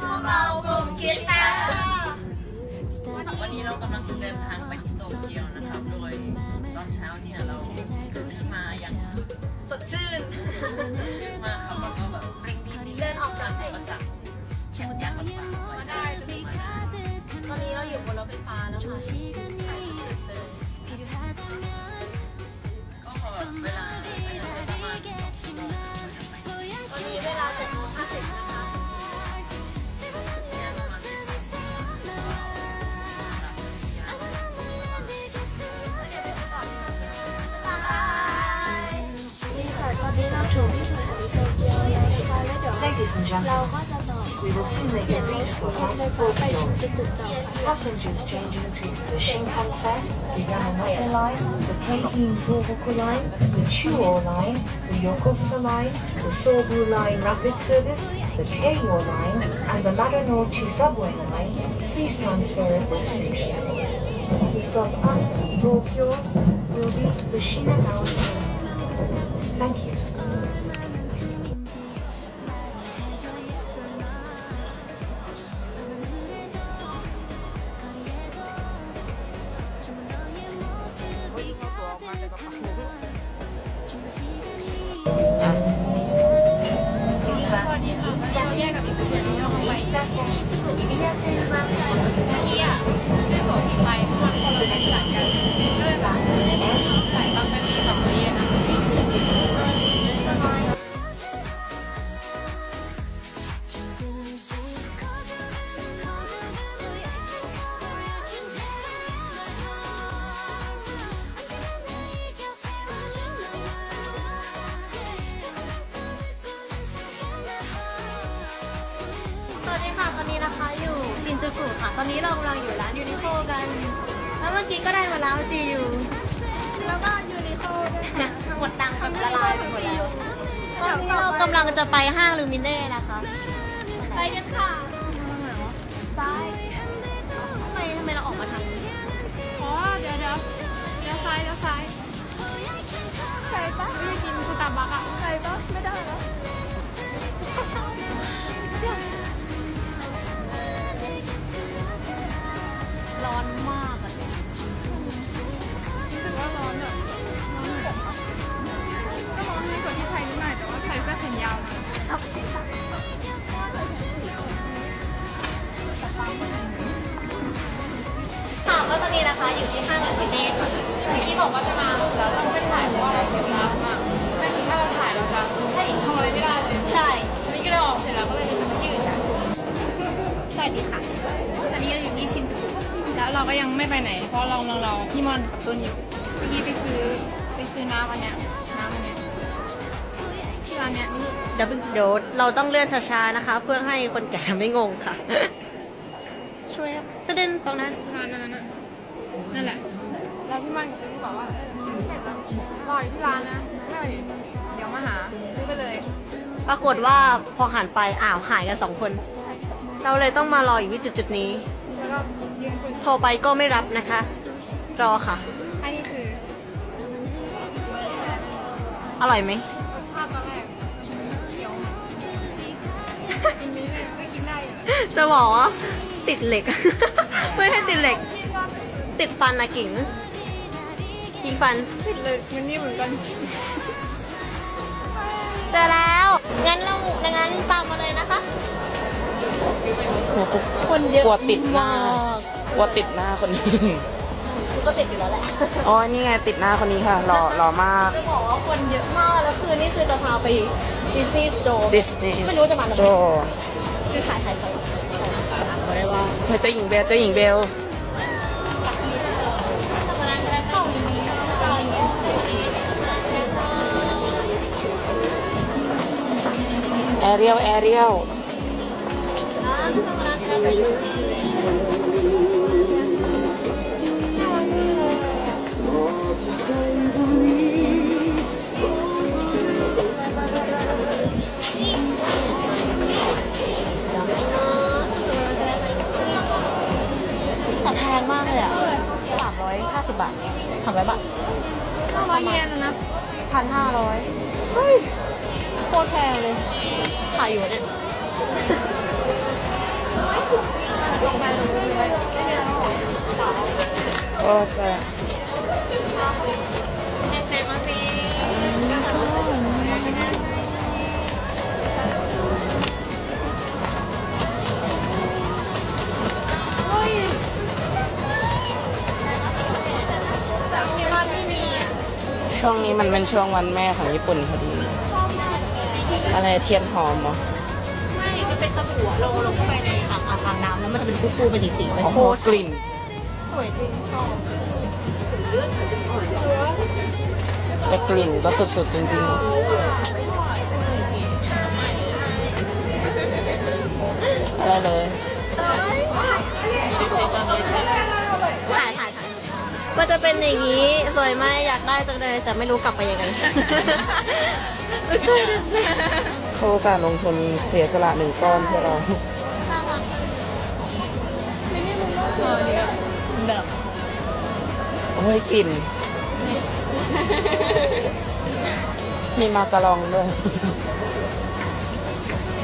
พวกเรากลุ่มคิดแป๊บวันนี้เรากำลังจะเดินทางไปที่โตเกียวนะครับ โดยตอนเช้าเนี่ยเราตื่นขึ้นมาอย่างสดชื่น Ladies and gentlemen, we will soon Passengers changing the Line, the Keihine Tohoku Line, the Chuo Line, the Yokosuka Line, the Sobu Line Rapid Service, the Keio Line, and the Marunouchi Subway Line, please transfer at this station. The stop after Tokyo will be the Shinagawa วัสดีค่ะตอนนี้เร ชินจูกุค่ะ ตอนนี้เรากำลังอยู่ร้านยูนิโคกัน แล้วเมื่อกี้ก็ได้มาแล้วจีอยู่แล้วก็ยูนิโคหมดตังค์แบบละลายไปหมดแล้วตอนนี้เรากำลังจะไปห้างลูมิเน่นะคะ ไปกันค่ะซ้ายทำไมทำไมเราออกมาทางนี้อ๋อเดี๋ยวเดี๋ยวเลี้ยวซ้ายเลี้ยวซ้ายใช่ปะไม่ได้กินสตาร์บัคอะใช่ นนี้นะคะอยู่ที่ห้างลูมิเน่ค่ะเมื่อกี้บอกว่าจะมาแล้วเราไม่ถ่ายเพราะว่าเราเสียเวลามากไม่ถึงถ้าเราถ่ายเราจะทำอะไรไม่ได้เลยใช่วันนี้ก็เลยออกเสร็จแล้วก็เลยจะมาที่อื่นกันสวัสดีค่ะตอนนี้เราอยู่ที่ชินจูกุแล้วเราก็ยังไม่ไปไหน เพราะเราเราเราพี่มอนกับตุนอยู่เมื่อกี้ไปซื้อไปซื้อน้ำอันเนี้ยน้ำอันเนี้ยที่ร้านเนี้ยนี่เดี๋ยวเดี๋ยวเราต้องเลื่อนช้าๆนะคะ เพื่อให้คนแก่ไม่งงค่ะ ช่วยจะเด่นตรงนั้น ร้านนั้นน่ะ นั่นแหละ แล้วพี่มอนกับตุนก็บอกว่าเออเสร็จแล้วรออยู่ที่ร้านนะไม่ไปเดี๋ยวมาหาซื้อไปเลยปรากฏว่าพอหันไปอ้าวหายกันสองคน เราเลยต้องมารออยู่ที่จุดๆนี้ แล้วก็ยืนคุยโทรไปก็ไม่รับนะคะ รอค่ะ อันนี้คืออร่อยไหม รสชาติตอนแรกเคี้ยวกินนี้เลยก็กินได้อยู่ จะบอกว่าติดเหล็ก ไม่ให้ติดเหล็ก ติดฟันนะกิ่งกิ่งฟัน ติดเลยมันนี่เหมือนกัน เจอแล้ว งั้นเรางั้นตามมาเลยนะคะคนเยอะกลัวติดหน้ามากกลัวติดหน้าคนนี้กูก็ติดอยู่แล้วแหละอ๋อนี่ไงติดหน้าคนนี้ค่ะหล่อหล่อมาก จะบอกว่าคนเยอะมากแล้วคือนี่คือจะพาไปดิสนีย์สโตร์ดิสนีย์ไม่รู้จะมาทำไมโจคือขายขายของบอกได้ว่าเฮ้ยเจ้าหญิงเบลเจ้าหญิงเบล เรียลแอเรียลแต่แพงมากเลยอะสามร้อยห้าสิบบาทสามร้อยบาทต้องร้อยเยนนะนะพันห้าร้อยเฮ้ยโคตรแพงเลย ขายอยู่เนี่ยก็จะเอเซมาซีเฮ้ยแต่ที่บ้านไม่มีอะช่วงนี้มันเป็นช่วงวันแม่ของญี่ปุ่นพอดี อะไรเทียนหอมเหรอไม่มันเป็นตะกั่วลงลงเข้าไปในอ่างอ่างน้ำแล้วมันจะเป็นฟูๆเป็นสีๆไปโอ้โหกลิ่น สวยจริงชอบแต่กลิ่นก็สุดๆจริงๆ อะไรเลยถ่ายถ่ายถ่ายมันจะเป็นอย่างนี้ สวยมากอยากได้จังเลยแต่ไม่รู้กลับไปยังไง เขาอุตสาห์ลงทุนเสียสละหนึ่งก้อนเพื่อเรา แบบ โอ้ยกลิ่น มีมาการองด้วย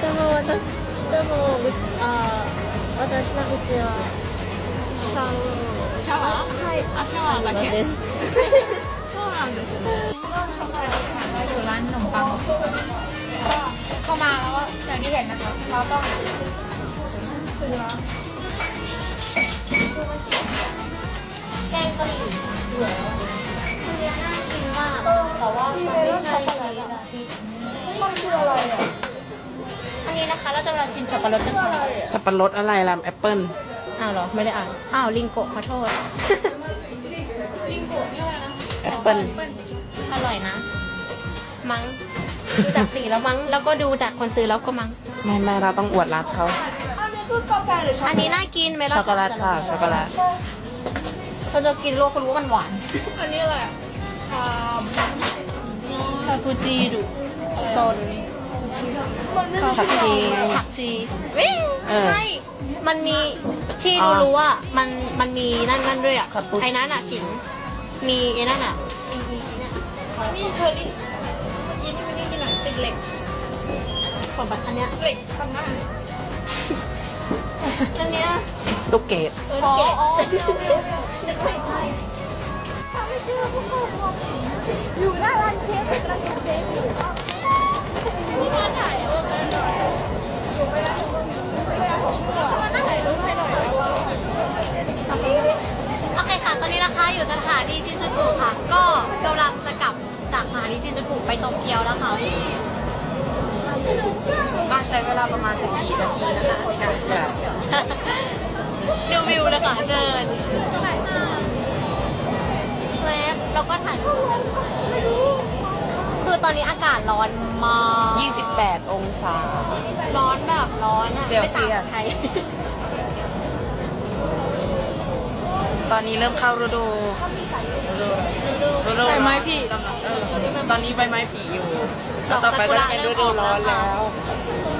でも私でもあ私のうちはシャワーシャワーはいあシャワーだけ ข้าอยู่ร้านขนมปังเข้ามาแล้วก็อย่างที่เห็นนะคะเราต้องแกงกะหรี่คือคือน่ากินมาก แต่ว่ามันไม่สันอะไรอันนี้นะคะเราจะมาชิมสับปะรดกันค่สับปะรดอะไรล่ะแอปเปิ้ลอ้าวเหรอ ไม่ได้อ่าน อ้าวลิงโกะขอโทษ เปิ้ลอร่อยนะ มั้งดูจากสีแล้วมั้ง แล้วก็ดูจากคนซื้อแล้วก็มั้ง ไม่ไม่เราต้องอวดรัดเขาอันนี้น่ากินไหมช็อกโกแลตค่ะช็อกโกแลตเราจะกินโลกเขารู้ว่ามันหวาน อันนี้อะไรอะคาคาปูจีดูโซนผักชีไงผักชีวิ่งเออใช่ มันมีที่อ๋อรู้รู้ว่ามันมันมีนั่นนั่นด้วยอะคาปูไอ้นั่นอะขิงมีไอ้นั่นอะอีอีอี เนี่ยมีเชอร์รี่กินไม่ได้กินหน่อยติดเหล็กของแบบอันเนี้ยเหล็กทำหน้าอันเนี้ยลูกเกดเออแกะนึกไม่ได้อยู่หน้าร้านเค้กร้านเค้กอยู่ อนนี้นะคะอยู่สถานีจินจูกุค่ะ ก็กำลังจะกลับจากสถานีจินจูกุไปโตเกียวแล้วค่ะ ก็ใช้เวลาประมาณ14นาทีนะคะในการกลับดูวิวนะคะเดินแทรปแล้วก็ถ่ายรูปคือตอนนี้อากาศร้อนมาก28 องศา ร้อนแบบร้อนอะเซลไม่เซีต่างยส กับไทย ตอนนี้เริ่มเข้าฤดูฤดูใส่ไม้พี่เออตอนนี้ใบไม้ผลิอยู่แล้วต่อไปก็จะเป็นฤดูร้อนแล้ว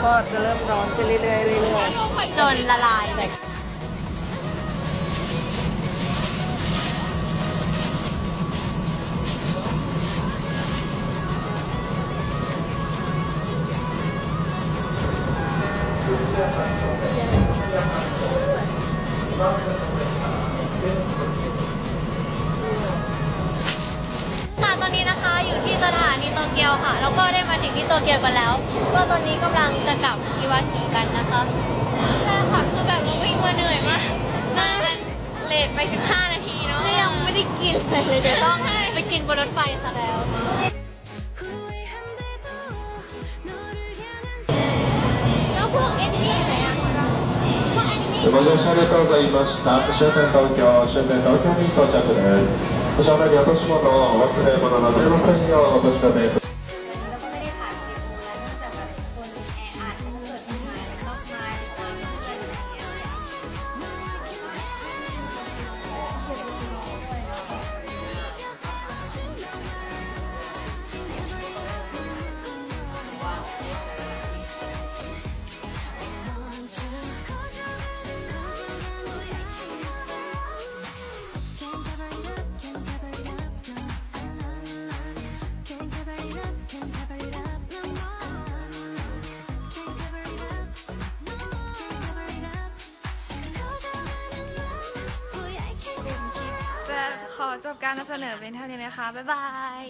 ก็จะเริ่มร้อนไปเรื่อยๆเรื่อยๆ จนละลายเลย ที่สถานีโตเกียวค่ะ แล้วก็ได้มาถึงที่โตเกียวกันแล้ว ก็ตอนนี้กำลังจะกลับอิวากิกันนะคะ ใช่ค่ะคือแบบเราวิ่งมาเหนื่อยมากมากันเลทไป 15 นาทีเนาะ ก็ยังไม่ได้กินเลยเดี๋ยวต้อง ใช่ ไปกินบนรถไฟซะแล้ว แล้วพวกเอ็นนี่ไหนอะพวกเอ็นนี่ ご乗車ありがとうございました。終点東京、終点東京に到着です。 おしゃべり落とし物忘れ物のせませんようお年玉 จบการนำเสนอเป็นเท่านี้นะคะ บ๊ายบาย